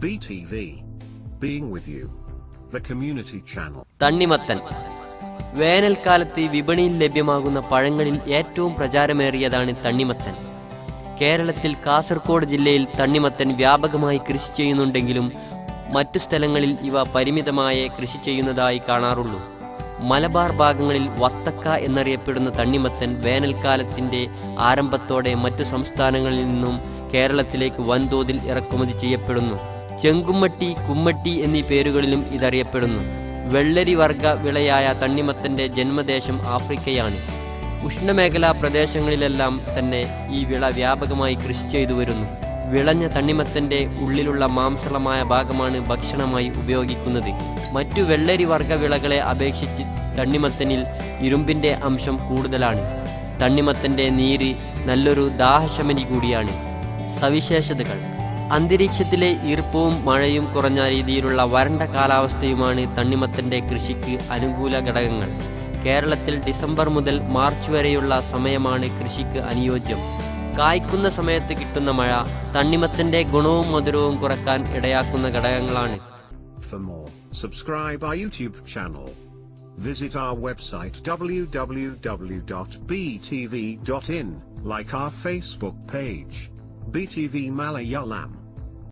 BTV. Being with you. The community channel. തണ്ണിമത്തൻ വേനൽക്കാലത്ത് വിപണിയിൽ ലഭ്യമാകുന്ന പഴങ്ങളിൽ ഏറ്റവും പ്രചാരമേറിയതാണ് തണ്ണിമത്തൻ കേരളത്തിൽ കാസർഗോഡ് ജില്ലയിൽ തണ്ണിമത്തൻ വ്യാപകമായി കൃഷി ചെയ്യുന്നുണ്ടെങ്കിലും മറ്റു സ്ഥലങ്ങളിൽ ഇവ പരിമിതമായ കൃഷി ചെയ്യുന്നതായി കാണാറുള്ളൂ മലബാർ ഭാഗങ്ങളിൽ വത്തക്ക എന്നറിയപ്പെടുന്ന തണ്ണിമത്തൻ വേനൽക്കാലത്തിന്റെ ആരംഭത്തോടെ മറ്റു സംസ്ഥാനങ്ങളിൽ നിന്നും കേരളത്തിലേക്ക് വൻതോതിൽ ഇറക്കുമതി ചെയ്യപ്പെടുന്നു ചെങ്കുമ്മട്ടി കുമ്മട്ടി എന്നീ പേരുകളിലും ഇതറിയപ്പെടുന്നു. വെള്ളരി വർഗ വിളയായ തണ്ണിമത്തന്റെ ജന്മദേശം ആഫ്രിക്കയാണ്. ഉഷ്ണമേഖലാ പ്രദേശങ്ങളിലെല്ലാം തന്നെ ഈ വിള വ്യാപകമായി കൃഷി ചെയ്തു വരുന്നു. വിളഞ്ഞ തണ്ണിമത്തന്റെ ഉള്ളിലുള്ള മാംസളമായ ഭാഗമാണ് ഭക്ഷണമായി ഉപയോഗിക്കുന്നത്. മറ്റു വെള്ളരി വർഗ വിളകളെ അപേക്ഷിച്ച് തണ്ണിമത്തനിൽ ഇരുമ്പിന്റെ അംശം കൂടുതലാണ്. തണ്ണിമത്തന്റെ നീര് നല്ലൊരു ദാഹശമനി കൂടിയാണ്. സവിശേഷതകൾ. അന്തരീക്ഷത്തിലെ ഈർപ്പവും മഴയും കുറഞ്ഞ രീതിയിലുള്ള വരണ്ട കാലാവസ്ഥയുമാണ് തണ്ണിമത്തന്റെ കൃഷിക്ക് അനുകൂല ഘടകങ്ങൾ കേരളത്തിൽ ഡിസംബർ മുതൽ മാർച്ച് വരെയുള്ള സമയമാണ് കൃഷിക്ക് അനുയോജ്യം കായ്ക്കുന്ന സമയത്ത് കിട്ടുന്ന മഴ തണ്ണിമത്തന്റെ ഗുണവും മധുരവും കുറയ്ക്കാൻ ഇടയാക്കുന്ന ഘടകങ്ങളാണ്. Visit our website www.btv.in, like our Facebook page. BTV Malayalam.